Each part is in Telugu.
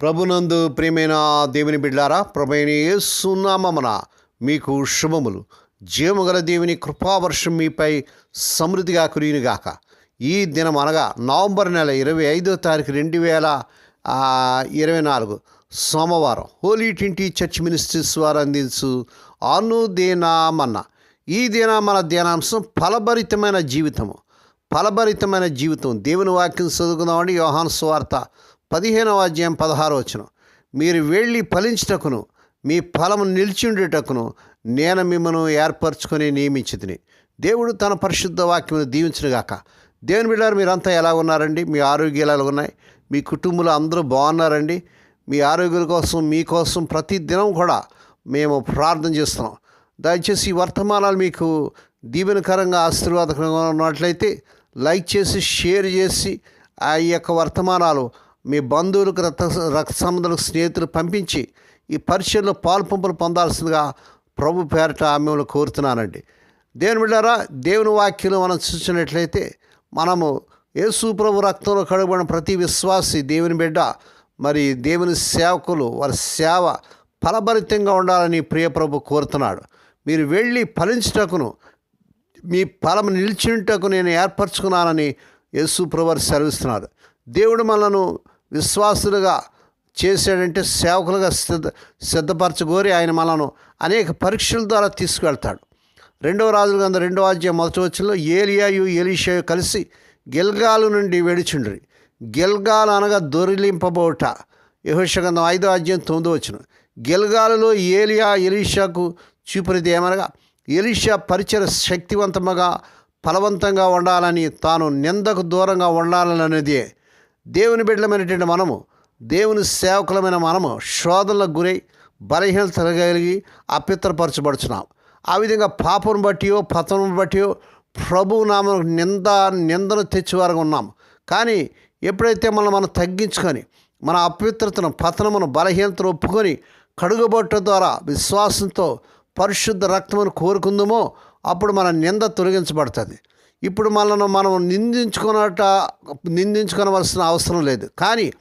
ప్రభునందు ప్రియమైన దేవుని బిడ్డారా ప్రభుని యేసునామమున మీకు శుభములు. జీవగల దేవుని కృపావర్షం మీపై సమృద్ధిగా కురియునుగాక. ఈ దినం అనగా నవంబర్ నెల ఇరవై ఐదో తారీఖు రెండు వేల ఇరవై నాలుగు సోమవారం హోలీ ట్వంటీ చర్చ్ మినిస్ట్రీస్ వారు అందించు అనుదేనామన్న. ఈ దిన మన ధ్యానాంశం ఫలభరితమైన జీవితము. ఫలభరితమైన జీవితం. దేవుని వాక్యం చదువుకుందామండి. యోహాను స్వార్త పదిహేనవ అధ్యాయం పదహారు వచ్చిన మీరు వెళ్ళి ఫలించుటకును మీ ఫలము నిలిచిండుటకును నేను మిమ్మను ఏర్పరచుకొని నియమించితిని. దేవుడు తన పరిశుద్ధ వాక్యమును దీవించునుగాక. దేవుని బిడ్డారు మీరంతా ఎలా ఉన్నారండి? మీ ఆరోగ్యాలు ఎలా ఉన్నాయి? మీ కుటుంబంలో అందరూ బాగున్నారండి? మీ ఆరోగ్యాల కోసం మీకోసం ప్రతి దినం కూడా మేము ప్రార్థన చేస్తున్నాం. దయచేసి ఈ వర్తమానాలు మీకు దీవెనకరంగా ఆశీర్వాదకరంగా ఉన్నట్లయితే లైక్ చేసి షేర్ చేసి ఆ యొక్క వర్తమానాలు మీ బంధువులకు రక్త రక్త సంబంధాలకు స్నేహితులు పంపించి ఈ పరిచయంలో పాల్పంపులు పొందాల్సిందిగా ప్రభు పేరట మిమ్మల్ని కోరుతున్నానండి. దేవుని బిడ్డారా దేవుని వాక్యం మనం చూసినట్లయితే మనము యేసు ప్రభు రక్తంలో కడుగుబడిన ప్రతి విశ్వాసి దేవుని బిడ్డ మరి దేవుని సేవకులు వారి సేవ ఫలభరితంగా ఉండాలని ప్రియప్రభు కోరుతున్నాడు. మీరు వెళ్ళి ఫలించుటకును మీ ఫలం నిలిచినటకు నేను ఏర్పరచుకున్నానని యేసు ప్రభు సెలవిస్తున్నారు. దేవుడు మనను విశ్వాసులుగా చేశాడంటే సేవకులుగా సిద్ధ సిద్ధపరచగోరి ఆయన మనను అనేక పరీక్షల ద్వారా తీసుకువెళ్తాడు. రెండవ రాజుల కింద రెండవ అధ్యాయం మొదటి వచ్చిలో ఏలియాయు ఏలిషాయు కలిసి గిల్గాలు నుండి వెడిచుండ్రి గిల్గాల్ అనగా దొరిలింపబోట. యహోషగంధం ఐదో అధ్యాయం తొమ్మిదో వచ్చిన గిల్గాలులో ఏలియా ఎలీషాకు చూపినది ఏమనగా ఎలీషా పరిచయ శక్తివంతముగా ఫలవంతంగా ఉండాలని తాను నిందకు దూరంగా ఉండాలనేదే దేవుని బిడ్డలమైనటువంటి మనము దేవుని సేవకులమైన మనము శోధనలకు గురై బలహీనత కలిగి అపిత్రపరచబడుచున్నాం ఆ విధంగా పాపం బట్టియో పతనం బట్టియో ప్రభు నామ నింద నిందను తెచ్చేవారుగా ఉన్నాం. కానీ ఎప్పుడైతే మనం మనం తగ్గించుకొని మన అపవిత్రతను పతనమును బలహీనతను ఒప్పుకొని కడుగుబట్ట ద్వారా విశ్వాసంతో పరిశుద్ధ రక్తమును కోరుకుందామో అప్పుడు మన నింద తొలగించబడుతుంది. ఇప్పుడు మనను మనం నిందించుకున్నట నిందించుకోవలసిన అవసరం లేదు. కానీ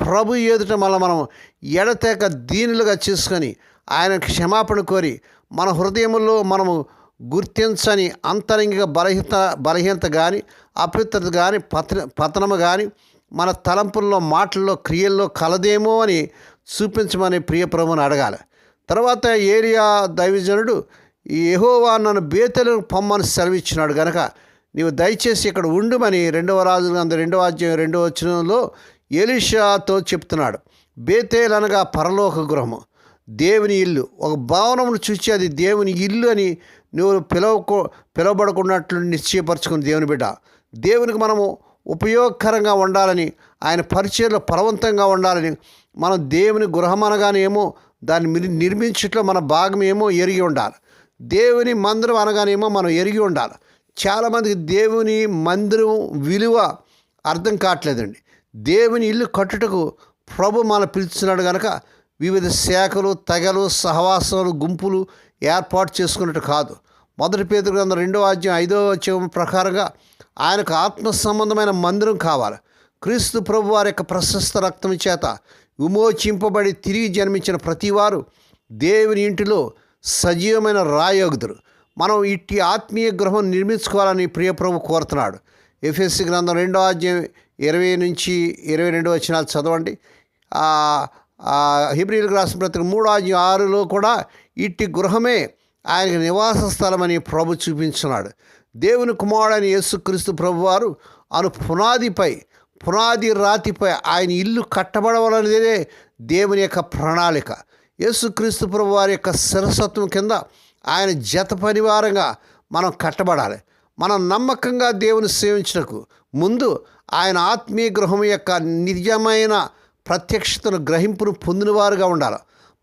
ప్రభు ఎదుట మళ్ళీ మనం ఎడతేక దీనులుగా చేసుకొని ఆయన క్షమాపణ కోరి మన హృదయంలో మనము గుర్తించని అంతరంగిక బలహీత బలహీనత కానీ అపవిత్రత కానీ పతన పతనము కానీ మన తలంపుల్లో మాటల్లో క్రియల్లో కలదేమో అని చూపించమని ప్రియ ప్రభుని అడగాలి. తర్వాత ఏరియా దైవజనుడు ఈ నన్ను బేతలు పొమ్మని సెలవిచ్చినాడు గనక నీవు దయచేసి ఇక్కడ ఉండుమని రెండవ రాజు అందు రెండవ అధ్యాయం రెండవ వచనంలో ఎలిషాతో చెప్తున్నాడు. బేతేల్ అనగా పరలోక గృహము. దేవుని ఇల్లు. ఒక భవనమును చూచి అది దేవుని ఇల్లు అని నువ్వు పిలవకో పిలవబడుకున్నట్లు నిశ్చయపరచుకుని దేవుని బిడ్డ. దేవునికి మనము ఉపయోగకరంగా ఉండాలని ఆయన పరిచయంలో పరవంతంగా ఉండాలని మనం దేవుని గృహం అనగానేమో దాన్ని నిర్మించట్లో మన భాగం ఏమో ఎరిగి ఉండాలి. దేవుని మందిరం అనగానేమో మనం ఎరిగి ఉండాలి. చాలామందికి దేవుని మందిరం విలువ అర్థం కావట్లేదండి. దేవుని ఇల్లు కట్టుటకు ప్రభు మన పిలుస్తున్నాడు కనుక వివిధ శాఖలు తెగలు సహవాసాలు గుంపులు ఏర్పాటు చేసుకున్నట్టు కాదు. మొదటి పేదరు గ్రంథం రెండో అధ్యాయం ఐదో అధ్యాయం ప్రకారంగా ఆయనకు ఆత్మ సంబంధమైన మందిరం కావాలి. క్రీస్తు ప్రభు వారి యొక్క ప్రశస్త రక్తం చేత విమోచింపబడి తిరిగి జన్మించిన ప్రతివారు దేవుని ఇంటిలో సజీవమైన రాయోగుదురు మనం ఇట్టి ఆత్మీయ గృహం నిర్మించుకోవాలని ప్రియప్రభు కోరుతున్నాడు. ఎఫ్ఎస్సి గ్రంథం రెండో అధ్యాయం ఇరవై నుంచి ఇరవై రెండు వచ్చినాలు చదవండి. హిబ్రిల్ రాసిన ప్రతి మూడో అధ్యాయం ఆరులో కూడా ఇట్టి గృహమే ఆయనకు నివాస స్థలమని ప్రభు చూపించున్నాడు. దేవుని కుమారుడైన యేసుక్రీస్తు ప్రభు వారు అను పునాదిపై పునాది రాతిపై ఆయన ఇల్లు కట్టబడవలనేదే దేవుని యొక్క ప్రణాళిక. యేసుక్రీస్తు ప్రభు వారి యొక్క శిరసత్వం కింద ఆయన జత పరివారంగా మనం కట్టబడాలి. మనం నమ్మకంగా దేవుని సేవించటకు ముందు ఆయన ఆత్మీయ గృహం యొక్క నిజమైన ప్రత్యక్షతను గ్రహింపును పొందినవారుగా ఉండాలి.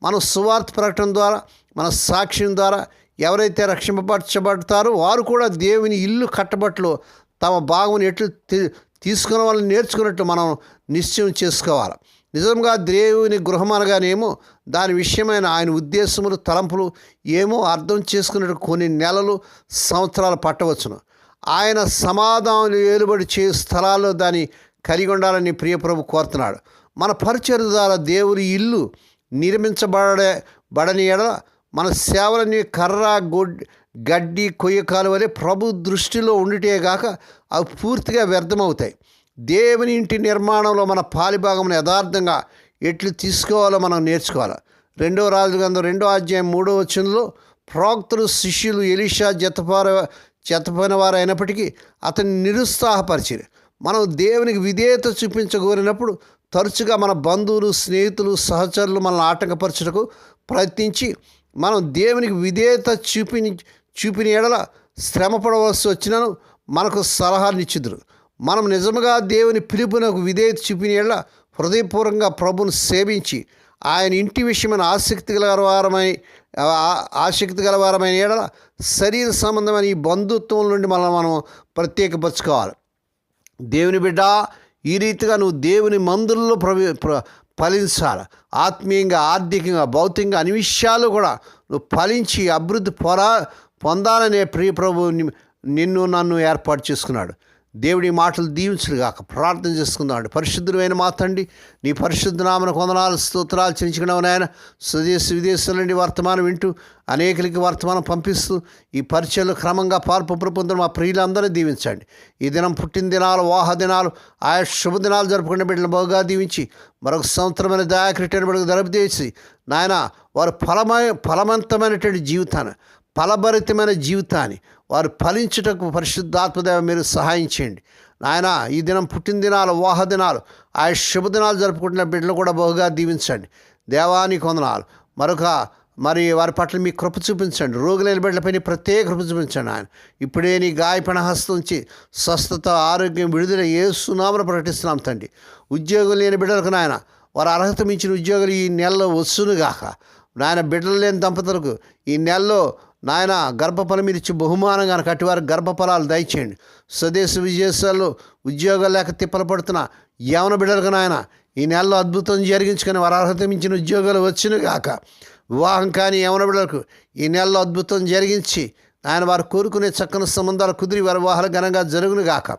మనం సువార్త ప్రకటన ద్వారా మన సాక్ష్యం ద్వారా ఎవరైతే రక్షింపబరచబడతారో వారు కూడా దేవుని ఇల్లు కట్టబట్లు తమ భాగం ఎట్లు తీ- తీసుకున్న వాళ్ళని నేర్చుకున్నట్టు మనం నిశ్చయం చేసుకోవాలి. నిజంగా దేవుని గృహం అనగానేమో దాని విషయమైన ఆయన ఉద్దేశములు తలంపులు ఏమో అర్థం చేసుకున్నట్టు కొన్ని నెలలు సంవత్సరాలు పట్టవచ్చును. ఆయన సమాధానం ఏలుబడి చే స్థలాల్లో దాన్ని కలిగి ఉండాలని ప్రియప్రభు కోరుతున్నాడు. మన పరిచయం ద్వారా దేవుని ఇల్లు నిర్మించబడే బడని ఎడల మన సేవలని కర్ర గొడ్ గడ్డి కొయ్య కాలువలే ప్రభు దృష్టిలో ఉండిటే గాక అవి పూర్తిగా వ్యర్థమవుతాయి. దేవుని ఇంటి నిర్మాణంలో మన పాలిభాగం యథార్థంగా ఎట్లు తీసుకోవాలో మనం నేర్చుకోవాలి. రెండో రాజు గ్రంథం రెండో అధ్యాయం మూడో వచనంలో ప్రోక్తులు శిష్యులు ఎలీషా జతపార జతపోయిన వారు అయినప్పటికీ అతన్ని నిరుత్సాహపరిచారు. మనం దేవునికి విధేయత చూపించగోరినప్పుడు తరచుగా మన బంధువులు స్నేహితులు సహచరులు మనల్ని ఆటంకపరచుటకు ప్రయత్నించి మనం దేవునికి విధేయత చూపిని చూపిన ఎడల శ్రమ పడవలసి వచ్చినను మనకు సలహానిచ్చుదురు మనం నిజముగా దేవుని పిలుపునకు విధేయత చూపిన ఎడల హృదయపూర్వకంగా ప్రభును సేవించి ఆయన ఇంటి విషయమైన ఆసక్తి గలవారమై ఆసక్తి గలవారమైన ఎడల శరీర సంబంధమైన ఈ బంధుత్వం నుండి మనం మనం ప్రత్యేకపరచుకోవాలి. దేవుని బిడ్డ ఈ రీతిగా నువ్వు దేవుని మందుల్లో ప్రవి ఫలించాలి. ఆత్మీయంగా ఆర్థికంగా భౌతికంగా అన్ని విషయాలు కూడా నువ్వు ఫలించి అభివృద్ధి పొరా పొందాలనే ప్రియ ప్రభు నిన్ను నన్ను ఏర్పాటు చేసుకున్నాడు. దేవుడి మాటలు దీవించుగాక కాక ప్రార్థన చేసుకుందామండి పరిశుద్ధమైన మా తండ్రి నీ పరిశుద్ధ నామన కొందనాలు స్తోత్రాలు చెల్లించుకున్నావు నాయన. స్వదేశ విదేశాల నుండి వర్తమానం వింటూ అనేకులకి వర్తమానం పంపిస్తూ ఈ పరిచయలు క్రమంగా పాల్పొప్పులు పొందిన మా ప్రియులందరూ దీవించండి. ఈ దినం పుట్టిన దినాలు వాహ దినాలు ఆయా శుభదినాలు జరుపుకునే బిడ్డలు బాగా దీవించి మరొక సంవత్సరమైన దయాకరిటైన బిడ్డకు జరుపుదేసి నాయన వారు ఫలమై ఫలవంతమైనటువంటి జీవితాన్ని ఫలభరితమైన జీవితాన్ని వారు ఫలించుటకు పరిశుద్ధాత్మదేవ మీరు సహాయం చేయండి. నాయన ఈ దినం పుట్టినదినాలు వాహ దినాలు ఆ శుభదినాలు జరుపుకుంటున్న బిడ్డలు కూడా బహుగా దీవించండి. దేవాని కొందనాలు మరొక మరి వారి పట్ల మీ కృప చూపించండి. రోగులైన బిడ్డలపై ప్రత్యేక కృప చూపించండి ఆయన. ఇప్పుడే నీ గాయపణ హస్తం నుంచి స్వస్థత ఆరోగ్యం విడుదల ఏ సునామను ప్రకటిస్తున్నాం తండ్రి. ఉద్యోగం లేని బిడ్డలకు నాయన వారు అర్హత మించిన ఉద్యోగులు ఈ నెలలో వస్తునుగాక నాయన బిడ్డలు లేని దంపతులకు ఈ నెలలో నాయన గర్భఫలం మీరు ఇచ్చి బహుమానంగా కట్టివారు గర్భఫలాలు దయచేయండి. స్వదేశ విదేశాల్లో ఉద్యోగాలు లేక తిప్పలు పడుతున్న యవన బిడ్డలకు నాయన ఈ నెలలో అద్భుతం జరిగించుకొని వారి అర్హత మించిన ఉద్యోగాలు వచ్చిన కాక వివాహం కాని యవన బిడ్డలకు ఈ నెలలో అద్భుతం జరిగించి ఆయన వారు కోరుకునే చక్కని సంబంధాలు కుదిరి వారి వివాహాలు ఘనంగా జరుగును గాక.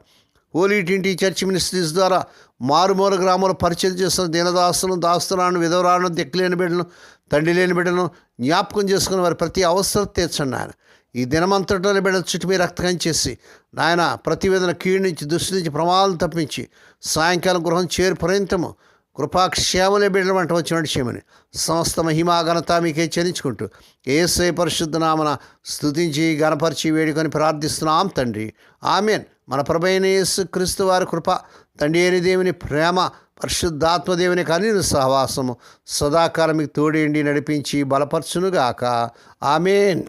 ఓలీటింటి టింటి చర్చ్ మినిస్ట్రీస్ ద్వారా మారుమూల గ్రామాలు పరిచయం చేస్తున్న దీనదాసులను దాస్తులను విధవరాలను దిక్కులేని బిడ్డలను తండ్రి లేని బిడ్డలను జ్ఞాపకం చేసుకుని వారి ప్రతి అవసరం తీర్చండి ఆయన ఈ దినమంతటిలోని బిడ్డల చుట్టూ మీరు రక్తకం చేసి నాయన ప్రతి విధన కీడు నుంచి దృష్టి నుంచి ప్రమాదం తప్పించి సాయంకాలం గృహం చేరు పర్యంతము కృపాక్షేమలే బిడ్డల వంట వచ్చినట్టు చేయమని సమస్త మహిమా ఘనత మీకే చెల్లించుకుంటూ ఏసై పరిశుద్ధ నామన స్థుతించి గణపరిచి వేడుకొని ప్రార్థిస్తున్నాం తండ్రి. ఆమెన్. మన ప్రభైన యేసు క్రీస్తు వారి కృప తండ్రి అయిన దేవుని ప్రేమ పరిశుద్ధాత్మదేవుని కనీన సహవాసము సదాకాలం మీకు తోడేండి నడిపించి బలపరచునుగాక. ఆమెన్.